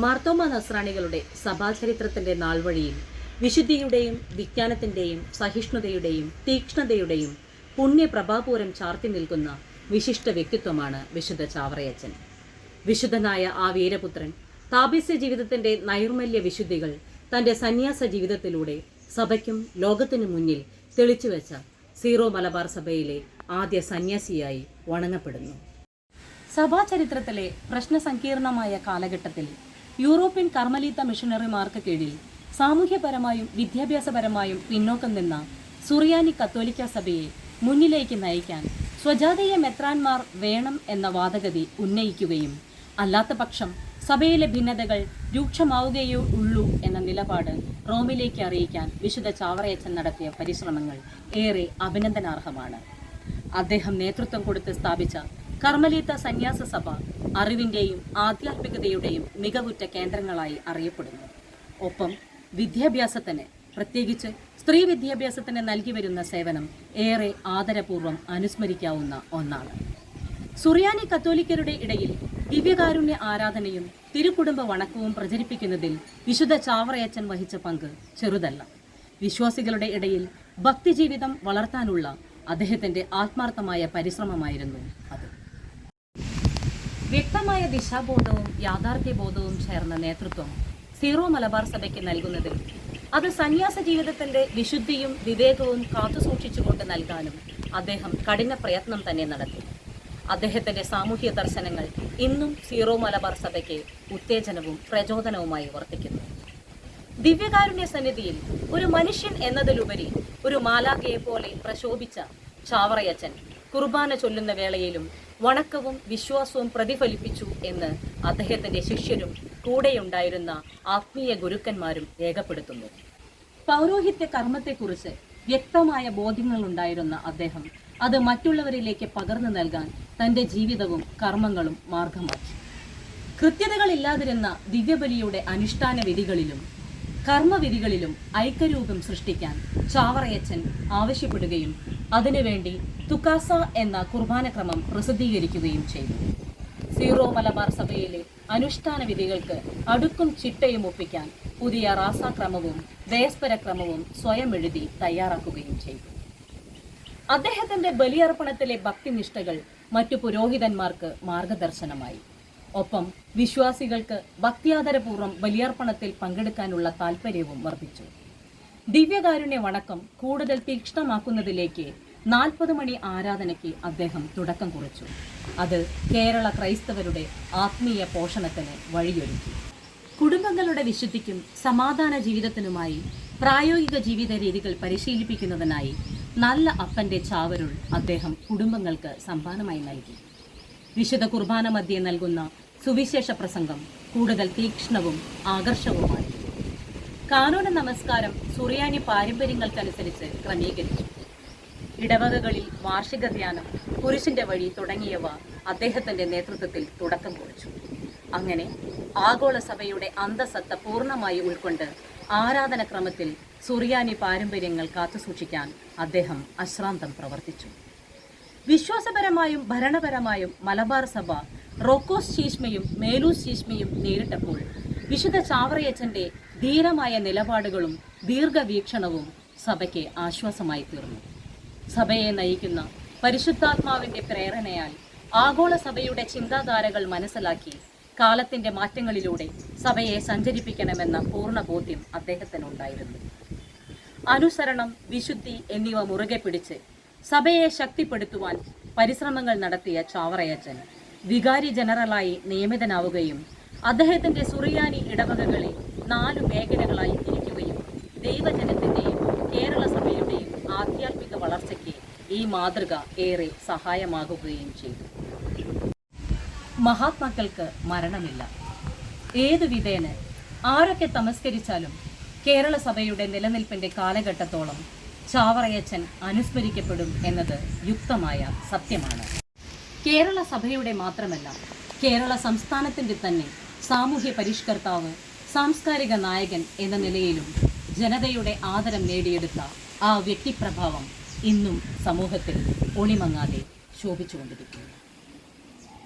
മാർത്തോമ നസ്രാണികളുടെ സഭാചരിത്രത്തിന്റെ നാൾവഴിയിൽ വിശുദ്ധിയുടെയും വിജ്ഞാനത്തിന്റെയും സഹിഷ്ണുതയുടെയും തീക്ഷ്ണതയുടെയും പുണ്യപ്രഭാപൂരം ചാർത്തി നിൽക്കുന്ന വിശിഷ്ട വ്യക്തിത്വമാണ് വിശുദ്ധ ചാവറയച്ചൻ. വിശുദ്ധനായ ആ വീരപുത്രൻ താപസ്യ ജീവിതത്തിന്റെ നൈർമല്യ വിശുദ്ധികൾ തന്റെ സന്യാസ ജീവിതത്തിലൂടെ സഭയ്ക്കും ലോകത്തിനു മുന്നിൽ തെളിച്ചുവെച്ച സീറോ മലബാർ സഭയിലെ ആദ്യ സന്യാസിയായി വണങ്ങപ്പെടുന്നു. സഭാചരിത്രത്തിലെ പ്രശ്നസങ്കീർണമായ കാലഘട്ടത്തിൽ യൂറോപ്യൻ കർമ്മലീത്ത മിഷണറിമാർക്ക് കീഴിൽ സാമൂഹ്യപരമായും വിദ്യാഭ്യാസപരമായും പിന്നോക്കം നിന്ന സുറിയാനി കത്തോലിക്ക സഭയെ മുന്നിലേക്ക് നയിക്കാൻ സ്വജാതീയ മെത്രാൻമാർ വേണം എന്ന വാദഗതി ഉന്നയിക്കുകയും അല്ലാത്ത പക്ഷം സഭയിലെ ഭിന്നതകൾ രൂക്ഷമാവുകയേ ഉള്ളൂ എന്ന നിലപാട് റോമിലേക്ക് അറിയിക്കാൻ വിശുദ്ധ ചാവറയച്ചൻ നടത്തിയ പരിശ്രമങ്ങൾ ഏറെ അഭിനന്ദനാർഹമാണ്. അദ്ദേഹം നേതൃത്വം കൊടുത്ത് സ്ഥാപിച്ച കർമ്മലീത്ത സന്യാസ സഭ അറിവിന്റെയും ആധ്യാത്മികതയുടെയും മികവുറ്റ കേന്ദ്രങ്ങളായി അറിയപ്പെടുന്നു. ഒപ്പം വിദ്യാഭ്യാസത്തിന് പ്രത്യേകിച്ച് സ്ത്രീ വിദ്യാഭ്യാസത്തിന് നൽകി വരുന്ന സേവനം ഏറെ ആദരപൂർവം അനുസ്മരിക്കാവുന്ന ഒന്നാണ്. സുറിയാനി കത്തോലിക്കരുടെ ഇടയിൽ ദിവ്യകാരുണ്യ ആരാധനയും തിരുക്കുടുംബ വണക്കവും പ്രചരിപ്പിക്കുന്നതിൽ വിശുദ്ധ ചാവറയച്ചൻ വഹിച്ച പങ്ക് ചെറുതല്ല. വിശ്വാസികളുടെ ഇടയിൽ ഭക്തിജീവിതം വളർത്താനുള്ള അദ്ദേഹത്തിന്റെ ആത്മാർത്ഥമായ പരിശ്രമമായിരുന്നു അത്. വ്യക്തമായ ദിശാബോധവും യാഥാർത്ഥ്യബോധവും ചേർന്ന നേതൃത്വം സീറോ മലബാർ സഭയ്ക്ക് നൽകുന്നതിൽ അത് സന്യാസ ജീവിതത്തിന്റെ വിശുദ്ധിയും വിവേകവും കാത്തുസൂക്ഷിച്ചുകൊണ്ട് നൽകാനും അദ്ദേഹം കഠിന പ്രയത്നം തന്നെ നടത്തി. അദ്ദേഹത്തിന്റെ സാമൂഹ്യ ദർശനങ്ങൾ ഇന്നും സീറോ മലബാർ സഭയ്ക്ക് ഉത്തേജനവും പ്രചോദനവുമായി വർത്തിക്കുന്നു. ദിവ്യകാരുണ്യ സന്നിധിയിൽ ഒരു മനുഷ്യൻ എന്നതിലുപരി ഒരു മാലാഖയെ പോലെ പ്രശോഭിച്ച ചാവറയച്ചൻ കുർബാന ചൊല്ലുന്ന വേളയിലും വണക്കവും വിശ്വാസവും പ്രതിഫലിപ്പിച്ചു എന്ന് അദ്ദേഹത്തിന്റെ ശിഷ്യരും കൂടെയുണ്ടായിരുന്ന ആത്മീയ ഗുരുക്കന്മാരും രേഖപ്പെടുത്തുന്നു. പൗരോഹിത്യ കർമ്മത്തെക്കുറിച്ച് വ്യക്തമായ ബോധ്യങ്ങളുണ്ടായിരുന്ന അദ്ദേഹം അത് മറ്റുള്ളവരിലേക്ക് പകർന്നു നൽകാൻ തന്റെ ജീവിതവും കർമ്മങ്ങളും മാർഗമാക്കി. കൃത്യതകളില്ലാതിരുന്ന ദിവ്യബലിയുടെ അനുഷ്ഠാന വിധികളിലും കർമ്മവിധികളിലും ഐക്യരൂപം സൃഷ്ടിക്കാൻ ചാവറയച്ചൻ ആവശ്യപ്പെടുകയും അതിനുവേണ്ടി തുക്കാസ എന്ന കുർബാനക്രമം പ്രസിദ്ധീകരിക്കുകയും ചെയ്തു. സീറോ മലബാർ സഭയിലെ അനുഷ്ഠാന വിധികൾക്ക് അടുക്കും ചിട്ടയും ഒപ്പിക്കാൻ പുതിയ റാസാക്രമവും വേസ്പരക്രമവും സ്വയം എഴുതി തയ്യാറാക്കുകയും ചെയ്തു. അദ്ദേഹത്തിന്റെ ബലിയർപ്പണത്തിലെ ഭക്തിനിഷ്ഠകൾ മറ്റു പുരോഹിതന്മാർക്ക് മാർഗദർശനമായി. ഒപ്പം വിശ്വാസികൾക്ക് ഭക്തിയാദരപൂർവം ബലിയർപ്പണത്തിൽ പങ്കെടുക്കാനുള്ള താൽപ്പര്യവും വർദ്ധിച്ചു. ദിവ്യകാരുണ്യ വണക്കം കൂടുതൽ തീക്ഷ്ണമാക്കുന്നതിലേക്ക് നാൽപ്പത് മണി ആരാധനയ്ക്ക് അദ്ദേഹം തുടക്കം കുറിച്ചു. അത് കേരള ക്രൈസ്തവരുടെ ആത്മീയ പോഷണത്തിന് വഴിയൊരുക്കി. കുടുംബങ്ങളുടെ വിശുദ്ധിക്കും സമാധാന ജീവിതത്തിനുമായി പ്രായോഗിക ജീവിത രീതികൾ പരിശീലിപ്പിക്കുന്നതിനായി നല്ല അപ്പന്റെ ചാവരുൾ അദ്ദേഹം കുടുംബങ്ങൾക്ക് സമ്മാനമായി നൽകി. വിശുദ്ധ കുർബാന മധ്യേ നൽകുന്ന സുവിശേഷ പ്രസംഗം കൂടുതൽ തീക്ഷ്ണവും ആകർഷകവുമായി കാനോന നമസ്കാരം സുറിയാനി പാരമ്പര്യങ്ങൾക്കനുസരിച്ച് ക്രമീകരിച്ചു. ഇടവകകളിൽ വാർഷിക ധ്യാനം പുരുഷന്റെ വഴി തുടങ്ങിയവ അദ്ദേഹത്തിന്റെ നേതൃത്വത്തിൽ തുടക്കം കുറിച്ചു. അങ്ങനെ ആഗോള സഭയുടെ അന്തസത്ത പൂർണമായി ഉൾക്കൊണ്ട് ആരാധനക്രമത്തിൽ സുറിയാനി പാരമ്പര്യങ്ങൾ കാത്തുസൂക്ഷിക്കാൻ അദ്ദേഹം അശ്രാന്തം പ്രവർത്തിച്ചു. വിശ്വാസപരമായും ഭരണപരമായും മലബാർ സഭ റോക്കോസ് ശീഷ്മയും മേലൂസ് ശീഷ്മയും നേരിട്ടപ്പോൾ വിശുദ്ധ ചാവറയച്ചന്റെ ധീരമായ നിലപാടുകളും ദീർഘവീക്ഷണവും സഭയ്ക്ക് ആശ്വാസമായി തീർന്നു. സഭയെ നയിക്കുന്ന പരിശുദ്ധാത്മാവിന്റെ പ്രേരണയാൽ ആഗോള സഭയുടെ ചിന്താധാരകൾ മനസ്സിലാക്കി കാലത്തിന്റെ മാറ്റങ്ങളിലൂടെ സഭയെ സഞ്ചരിപ്പിക്കണമെന്ന പൂർണ ബോധ്യം അദ്ദേഹത്തിനുണ്ടായിരുന്നു. അനുസരണം വിശുദ്ധി എന്നിവ മുറുകെ പിടിച്ച് സഭയെ ശക്തിപ്പെടുത്തുവാൻ പരിശ്രമങ്ങൾ നടത്തിയ ചാവറയച്ചൻ വികാരി ജനറലായി നിയമിതനാവുകയും അദ്ദേഹത്തിന്റെ സുറിയാനി ഇടവകകളെ നാലു മേഖലകളായി തിരിക്കുകയും ദൈവജനത്തിന്റെയും കേരള സഭയുടെയും ആധ്യാത്മിക വളർച്ചയ്ക്ക് ഈ മാതൃക ഏറെ സഹായമാകുകയും ചെയ്തു. മഹാത്മാക്കൾക്ക് മരണമില്ല. ഏതു വിധേന ആരൊക്കെ തമസ്കരിച്ചാലും കേരള സഭയുടെ നിലനിൽപ്പിന്റെ കാലഘട്ടത്തോളം ചാവറയച്ചൻ അനുസ്മരിക്കപ്പെടും എന്നത് യുക്തമായ സത്യമാണ്. കേരള സഭയുടെ മാത്രമല്ല കേരള സംസ്ഥാനത്തിന്റെ തന്നെ സാമൂഹ്യ പരിഷ്കർത്താവ് സാംസ്കാരിക നായകൻ എന്ന നിലയിലും ജനതയുടെ ആദരം നേടിയെടുത്ത ആ വ്യക്തിപ്രഭാവം ഇന്നും സമൂഹത്തിൽ ഒളിമങ്ങാതെ ശോഭിച്ചുകൊണ്ടിരിക്കുന്നു.